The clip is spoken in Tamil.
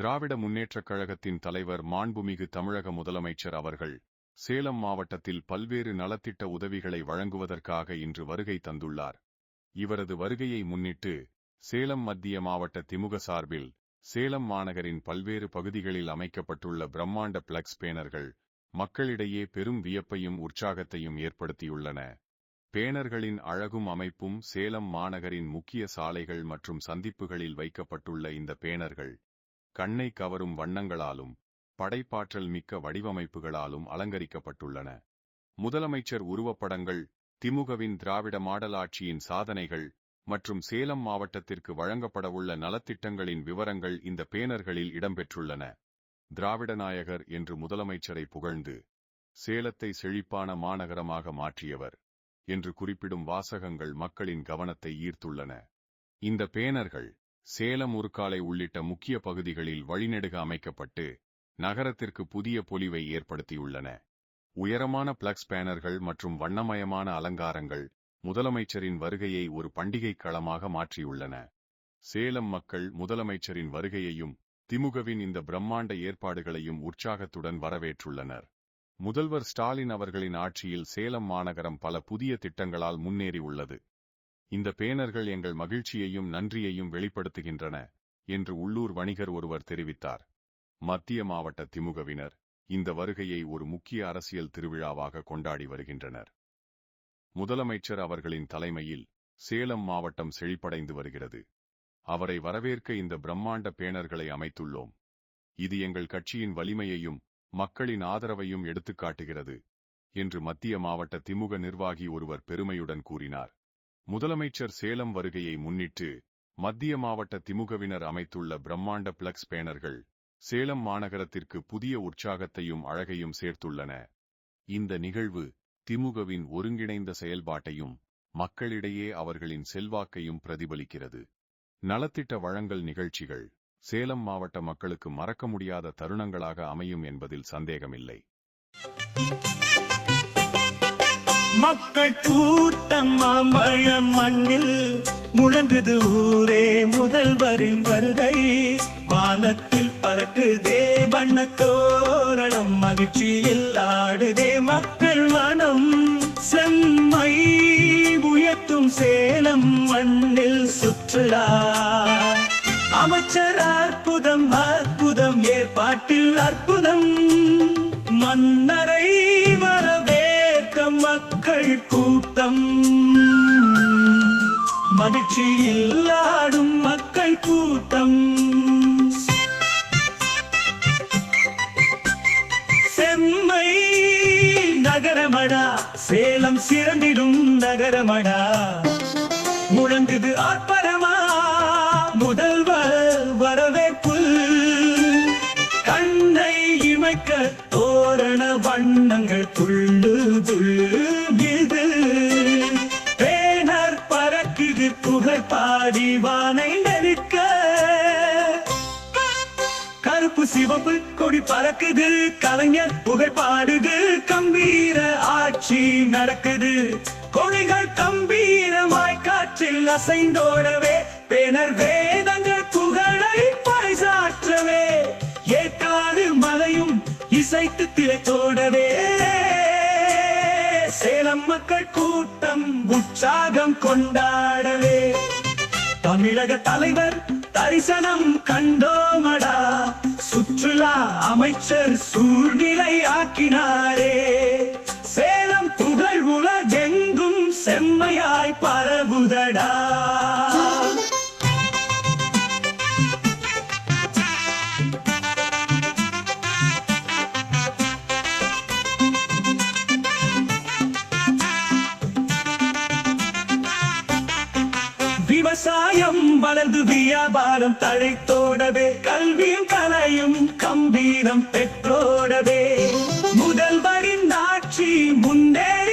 திராவிட முன்னேற்றக் கழகத்தின் தலைவர் மாண்புமிகு தமிழக முதலமைச்சர் அவர்கள் சேலம் மாவட்டத்தில் பல்வேறு நலத்திட்ட உதவிகளை வழங்குவதற்காக இன்று வருகை தந்துள்ளார். இவரது வருகையை முன்னிட்டு சேலம் மத்திய மாவட்ட திமுக சார்பில் சேலம் மாநகரின் பல்வேறு பகுதிகளில் அமைக்கப்பட்டுள்ள பிரம்மாண்ட பிளக்ஸ் பேனர்கள் மக்களிடையே பெரும் வியப்பையும் உற்சாகத்தையும் ஏற்படுத்தியுள்ளன. பேனர்களின் அழகும் அமைப்பும் சேலம் மாநகரின் முக்கிய சாலைகள் மற்றும் சந்திப்புகளில் வைக்கப்பட்டுள்ள இந்த பேனர்கள் கண்ணை கவரும் வண்ணங்களாலும் படைப்பாற்றல் மிக்க வடிவமைப்புகளாலும் அலங்கரிக்கப்பட்டுள்ளன. முதலமைச்சர் உருவப்படங்கள் திமுகவின் திராவிட மாடல் ஆட்சியின் சாதனைகள் மற்றும் சேலம் மாவட்டத்திற்கு வழங்கப்படவுள்ள நலத்திட்டங்களின் விவரங்கள் இந்த பேனர்களில் இடம்பெற்றுள்ளன. திராவிட நாயகர் என்று முதலமைச்சரை புகழ்ந்து சேலத்தை செழிப்பான மாநகரமாக மாற்றியவர் என்று குறிப்பிடும் வாசகங்கள் மக்களின் கவனத்தை ஈர்த்துள்ளன. இந்த பேனர்கள் சேலம் உருக்காலை உள்ளிட்ட முக்கிய பகுதிகளில் வழிநெடுக அமைக்கப்பட்டு நகரத்திற்கு புதிய பொலிவை ஏற்படுத்தியுள்ளன. உயரமான பிளக்ஸ் பேனர்கள் மற்றும் வண்ணமயமான அலங்காரங்கள் முதலமைச்சரின் வருகையை ஒரு பண்டிகை களமாக மாற்றியுள்ளன. சேலம் மக்கள் முதலமைச்சரின் வருகையையும் திமுகவின் இந்த பிரம்மாண்ட ஏற்பாடுகளையும் உற்சாகத்துடன் வரவேற்றுள்ளனர். முதல்வர் ஸ்டாலின் அவர்களின் ஆட்சியில் சேலம் மாநகரம் பல புதிய திட்டங்களால் முன்னேறி உள்ளது இந்த பேனர்கள் எங்கள் மகிழ்ச்சியையும் நன்றியையும் வெளிப்படுத்துகின்றன என்று உள்ளூர் வணிகர் ஒருவர் தெரிவித்தார். மத்திய மாவட்ட திமுகவினர் இந்த வருகையை ஒரு முக்கிய அரசியல் திருவிழாவாக கொண்டாடி வருகின்றனர். முதலமைச்சர் அவர்களின் தலைமையில் சேலம் மாவட்டம் செழிப்படைந்து வருகிறது. அவரை வரவேற்க இந்த பிரம்மாண்ட பேனர்களை அமைத்துள்ளோம். இது எங்கள் கட்சியின் வலிமையையும் மக்களின் ஆதரவையும் எடுத்துக்காட்டுகிறது என்று மத்திய மாவட்ட திமுக நிர்வாகி ஒருவர் பெருமையுடன் கூறினார். முதலமைச்சர் சேலம் வருகையை முன்னிட்டு மத்திய மாவட்ட திமுகவினர் அமைத்துள்ள பிரம்மாண்ட பிளக்ஸ் பேனர்கள் சேலம் மாநகரத்திற்கு புதிய உற்சாகத்தையும் அழகையும் சேர்த்துள்ளன. இந்த நிகழ்வு திமுகவின் ஒருங்கிணைந்த செயல்பாட்டையும் மக்களிடையே அவர்களின் செல்வாக்கையும் பிரதிபலிக்கிறது. நலத்திட்ட வழங்கல் நிகழ்ச்சிகள் சேலம் மாவட்ட மக்களுக்கு மறக்க முடியாத தருணங்களாக அமையும் என்பதில் சந்தேகமில்லை. மக்கள் கூட்டம் மாம்பழ மண்ணில் முழங்குது ஊரே முதல்வரின் வருகை. வானத்தில் பறக்குதே வண்ண தோரணம் மகிழ்ச்சியில் ஆடுதே மக்கள் மனம். செம்மை உயர்த்தும் சேலம் மண்ணில் சுற்றுலா. அமைச்சர் அற்புதம் அற்புதம் ஏற்பாட்டில் அற்புதம். மன்னரை மக்கள் கூட்டம். மகிழ்ச்சியில் ஆடும் மக்கள் கூட்டம். செம்மை நகரமடா சேலம் சிறந்திடும் நகரமடா. முழங்குது ஆர்ப்பரமா முதல்வர் வரவேற்பு. கண்ணை இமைக்க தோரண வண்ணங்கள் துள்ள பறக்குது புகழ் பாடி வானை நெருக்க. கருப்பு சிவப்பு கொடி பறக்குது கலைஞர் புகழ் பாடுது கம்பீர ஆட்சி நடக்குது. கொடிகள் கம்பீரமாய் காற்றில் அசைந்தோடவே பேனர் வேதங்கள் புகழை பறைசாற்றவே. ஏற்காடு மலையும் இசைத்து திளைத்தோடவே. சேலம் மக்கள் கூட்டம் உற்சாகம் கொண்டாடவே. தமிழக தலைவர் தரிசனம் கண்டோமடா. சுற்றுலா அமைச்சர் சூழ்நிலை ஆக்கினாரே. சேலம் புகழ் உலகெங்கும் செம்மையாய் பரவுதடா. கலந்து வியாபாரம் தழைத்தோடவே கல்வியும் கலையும் கம்பீரம் பெற்றோடவே. முதல்வரின் ஆட்சி முன்னேறி